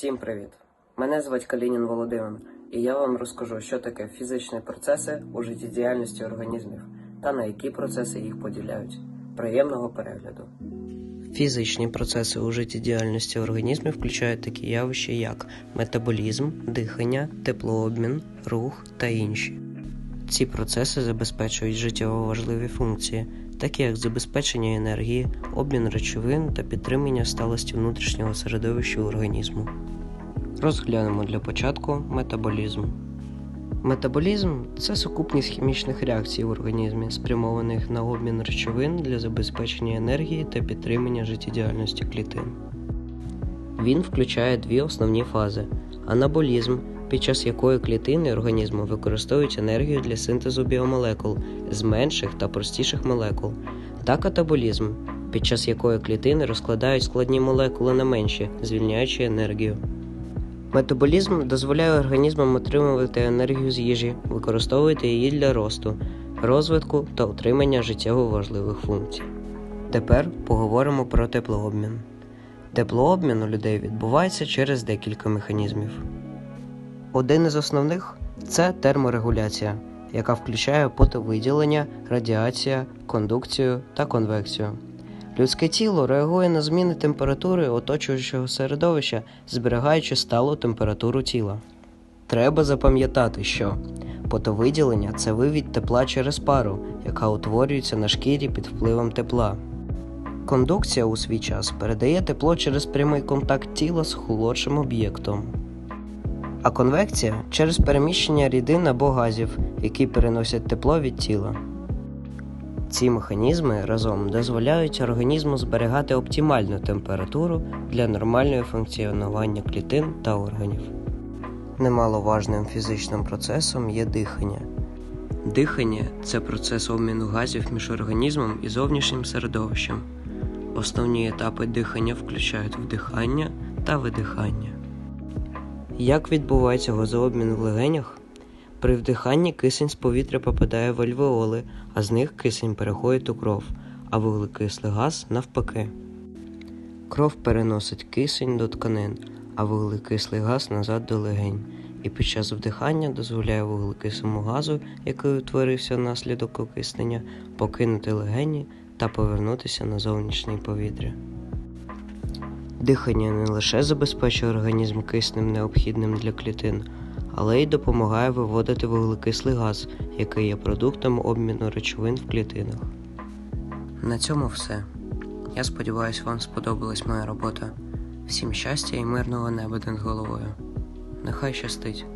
Всім привіт! Мене звуть Калінін Володимир, і я вам розкажу, що таке фізичні процеси у життєдіяльності організмів та на які процеси їх поділяють. Приємного перегляду. Фізичні процеси у життєдіяльності організмів включають такі явища, як метаболізм, дихання, теплообмін, рух та інші. Ці процеси забезпечують життєво важливі функції, такі як забезпечення енергії, обмін речовин та підтримання сталості внутрішнього середовища організму. Розглянемо для початку метаболізм. Метаболізм це сукупність хімічних реакцій в організмі, спрямованих на обмін речовин для забезпечення енергії та підтримання життєдіяльності клітин. Він включає дві основні фази: анаболізм, під час якої клітини організму використовують енергію для синтезу біомолекул з менших та простіших молекул, та катаболізм, під час якої клітини розкладають складні молекули на менші, звільняючи енергію. Метаболізм дозволяє організмам отримувати енергію з їжі, використовувати її для росту, розвитку та утримання життєво важливих функцій. Тепер поговоримо про теплообмін. Теплообмін у людей відбувається через декілька механізмів. Один із основних це терморегуляція, яка включає потовиділення, радіація, кондукцію та конвекцію. Людське тіло реагує на зміни температури оточуючого середовища, зберігаючи сталу температуру тіла. Треба запам'ятати, що потовиділення це вивід тепла через пару, яка утворюється на шкірі під впливом тепла. Кондукція у свій час передає тепло через прямий контакт тіла з холодшим об'єктом. А конвекція через переміщення рідин або газів, які переносять тепло від тіла. Ці механізми разом дозволяють організму зберігати оптимальну температуру для нормального функціонування клітин та органів. Немаловажним фізичним процесом є дихання. Дихання це процес обміну газів між організмом і зовнішнім середовищем. Основні етапи дихання включають вдихання та видихання. Як відбувається газообмін в легенях? При вдиханні кисень з повітря попадає в альвеоли, а з них кисень переходить у кров, а вуглекислий газ навпаки. Кров переносить кисень до тканин, а вуглекислий газ назад до легень, і під час вдихання дозволяє вуглекислому газу, який утворився внаслідок окиснення, покинути легені та повернутися на зовнішнє повітря. Дихання не лише забезпечує організм киснем необхідним для клітин, але й допомагає виводити вуглекислий газ, який є продуктом обміну речовин в клітинах. На цьому все. Я сподіваюся, вам сподобалась моя робота. Всім щастя і мирного неба над головою. Нехай щастить!